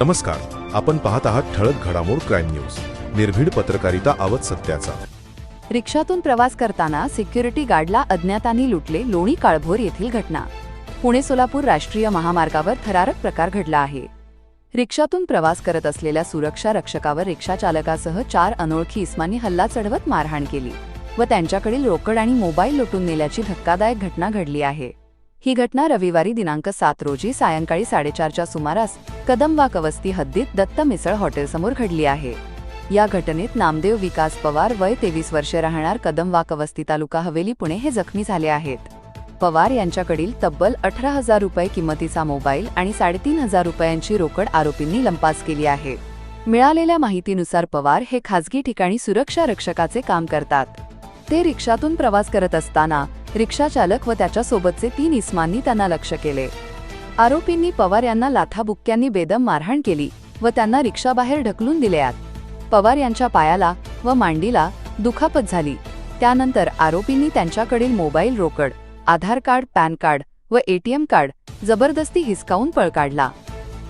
नमस्कार. आपण पाहत आहात ठळक घडामोड क्राईम न्यूज. निर्भीड पत्रकारिता आवत सत्याचा. रिक्षातून प्रवास करताना सिक्युरिटी गार्डला अज्ञातांनी लुटले लोणी काळभोर येथील घटना. पुणे सोलापूर राष्ट्रीय महामार्गावर थरारक प्रकार घडला आहे. रिक्षातून प्रवास करत असलेल्या सुरक्षा रक्षकावर रिक्षा चालकासह चार अनोळखी इस्मांनी हल्ला चढवत मारहाण केली व त्यांच्याकडील रोकड आणि मोबाईल लुटून नेल्याची धक्कादायक घटना घडली आहे. ही घटना रविवारी दिनांक सात रोजी सायंकाळी साडेचारच्या सुमारास कदमवाक वस्ती हद्दीत दत्त मिसळ हॉटेलसमोर घडली आहे. या घटनेत नामदेव विकास पवार वय तेवीस वर्षे राहणार कदमवाक वस्ती तालुका हवेली पुणे हे जखमी झाले आहेत. पवार यांच्याकडील तब्बल अठरा हजार रुपये किंमतीचा मोबाईल आणि साडेतीन हजार रुपयांची रोकड आरोपींनी लंपास केली आहे. मिळालेल्या माहितीनुसार पवार हे खासगी ठिकाणी सुरक्षा रक्षकाचे काम करतात. ते रिक्षातून प्रवास करत असताना रिक्षाचालक व त्याच्यासोबतचे तीन इस्मांनी त्यांना लक्ष केले. आरोपींनी पवार यांना लाथाबुक्क्यांनी बेदम मारहाण केली व त्यांना रिक्षाबाहेर ढकलून दिले पवार यांच्या पायाला व मांडीला दुखापत झाली. त्यानंतर आरोपींनी त्यांच्याकडील मोबाईल रोकड आधार कार्ड पॅन कार्ड व एटीएम कार्ड जबरदस्ती हिसकावून पळ काढला.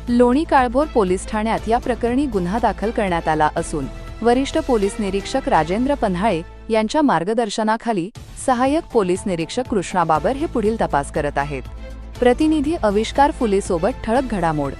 लोणी काळभोर पोलीस ठाण्यात या प्रकरणी गुन्हा दाखल करण्यात आला असून वरिष्ठ पोलीस निरीक्षक राजेंद्र पन्हाळे यांच्या मार्गदर्शनाखाली सहाय्यक पोलीस निरीक्षक कृष्णा बाबर हे पुढील तपास करत आहेत. प्रतिनिधी अविष्कार फुलेसोबत ठळक घडामोड.